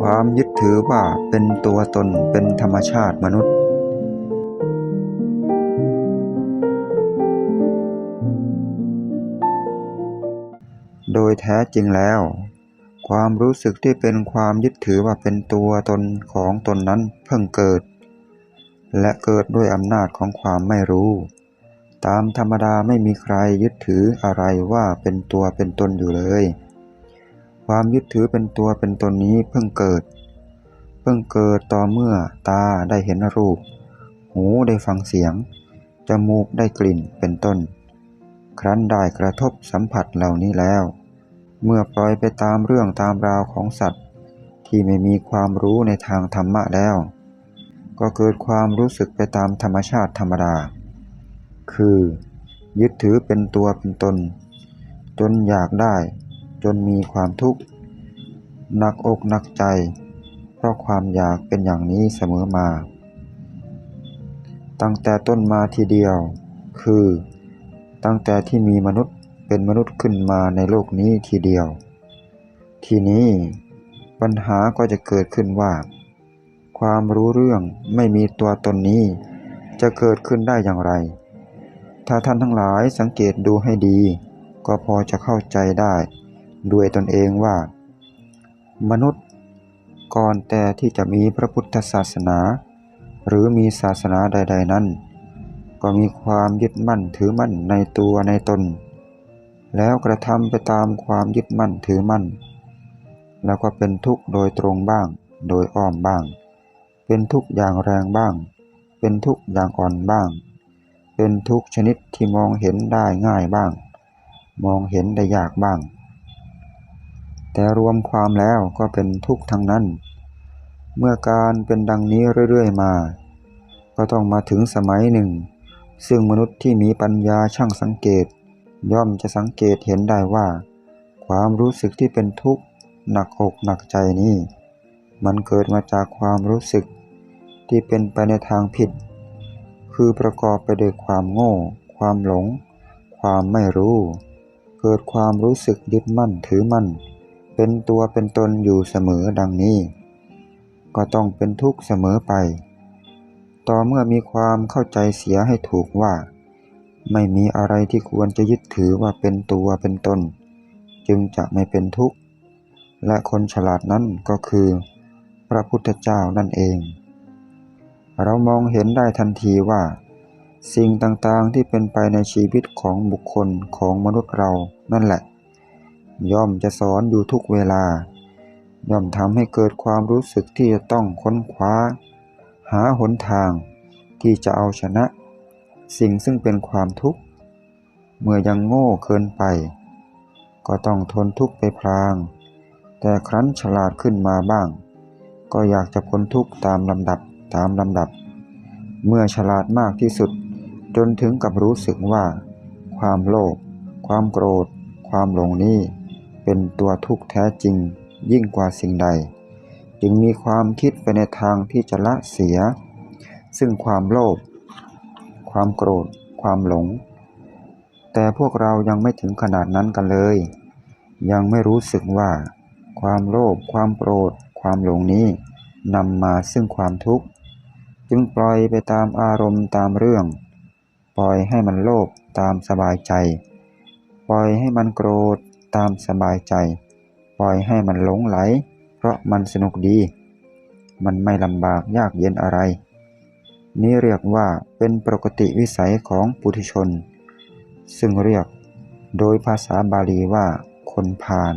ความยึดถือว่าเป็นตัวตนเป็นธรรมชาติมนุษย์ โดยแท้จริงแล้ว ความรู้สึกที่เป็นความยึดถือว่าเป็นตัวตนของตนนั้นเพิ่งเกิด และเกิดด้วยอำนาจของความไม่รู้ ตามธรรมดาไม่มีใครยึดถืออะไรว่าเป็นตัวเป็นตนอยู่เลย ความยึดถือเป็นตัวเป็นตนนี้เพิ่งเกิด เพิ่งเกิดต่อเมื่อตาได้เห็นรูป หูได้ฟังเสียง จมูกได้กลิ่นเป็นต้น ครั้นได้กระทบสัมผัสเหล่านี้แล้ว เมื่อปล่อยไปตามเรื่องตามราวของสัตว์ ที่ไม่มีความรู้ในทางธรรมะแล้ว ก็เกิดความรู้สึกไปตามธรรมชาติธรรมดา คือ ยึดถือเป็นตัวเป็นตน จนอยากได้ จนมีความทุกข์หนักอกหนักใจ เพราะความอยากเป็นอย่างนี้เสมอมา ตั้งแต่ต้นมาทีเดียว คือ ตั้งแต่ที่มีมนุษย์เป็นมนุษย์ขึ้นมาในโลกนี้ทีเดียว ทีนี้ปัญหาก็จะเกิดขึ้นว่า ความรู้เรื่องไม่มีตัวตนนี้ จะเกิดขึ้นได้อย่างไร ถ้าท่านทั้งหลายสังเกตดูให้ดี ก็พอจะเข้าใจได้ ด้วยตนเองว่า มนุษย์ก่อนแต่ที่จะมีพระพุทธศาสนา หรือมีศาสนาใด ๆ นั้น ก็มีความยึดมั่นถือมั่นในตัวในตน แล้วกระทำไปตามความยึดมั่นถือมั่น แล้วก็เป็นทุกข์โดยตรงบ้าง โดยอ้อมบ้าง เป็นทุกข์อย่างแรงบ้าง เป็นทุกข์อย่างอ่อนบ้าง เป็นทุกข์ชนิดที่มองเห็นได้ง่ายบ้าง มองเห็นได้ยากบ้าง แต่รวมความแล้วก็เป็นทุกข์ทั้งนั้น เมื่อการเป็นดังนี้เรื่อยๆมา ก็ต้องมาถึงสมัยหนึ่ง ซึ่งมนุษย์ที่มีปัญญาช่างสังเกต ย่อมจะสังเกตเห็นได้ว่า ความรู้สึกที่เป็นทุกข์หนักอกหนักใจนี้ มันเกิดมาจากความรู้สึกที่เป็นไปในทางผิด คือประกอบไปด้วยความโง่ ความหลง ความไม่รู้ เกิดความรู้สึกยึดมั่นถือมั่น เป็นตัวเป็นตนอยู่เสมอดังนี้ ก็ต้องเป็นทุกข์เสมอไป ต่อเมื่อมีความเข้าใจเสียให้ถูกว่า ไม่มีอะไรที่ควรจะยึดถือว่าเป็นตัวเป็นตน จึงจะไม่เป็นทุกข์ และคนฉลาดนั้นก็คือ พระพุทธเจ้านั่นเอง เรามองเห็นได้ทันทีว่า สิ่งต่างๆที่เป็นไปในชีวิตของบุคคลของมนุษย์เรานั่นแหละ ย่อมจะสอนอยู่ทุกเวลา ย่อมทำให้เกิดความรู้สึกที่จะต้องค้นคว้า หาหนทางที่จะเอาชนะ สิ่งซึ่งเป็นความทุกข์ เมื่อยังโง่เกินไป ก็ต้องทนทุกข์ไปพลาง แต่ครั้นฉลาดขึ้นมาบ้าง ก็อยากจะพ้นทุกข์ตามลำดับตามลำดับ เมื่อฉลาดมากที่สุด จนถึงกับรู้สึกว่า ความโลภความโกรธ ความหลงนี้ เป็นตัวทุกข์แท้จริงยิ่งกว่าสิ่งใด จึงมีความคิดไปในทางที่จะละเสีย ซึ่งความโลภความโกรธ ความหลง แต่พวกเรายังไม่ถึงขนาดนั้นกันเลย ยังไม่รู้สึกว่า ความโลภความโกรธ ความหลงนี้นำมาซึ่งความทุกข์ จึงปล่อยไปตามอารมณ์ตามเรื่อง ปล่อยให้มันโลภตามสบายใจ ปล่อยให้มันโกรธ ตามสบายใจ ปล่อยให้มันหลงไหล เพราะมันสนุกดี มันไม่ลำบากยากเย็นอะไร นี่เรียกว่าเป็นปกติวิสัยของปุถุชน ซึ่งเรียกโดยภาษาบาลีว่าคนพาล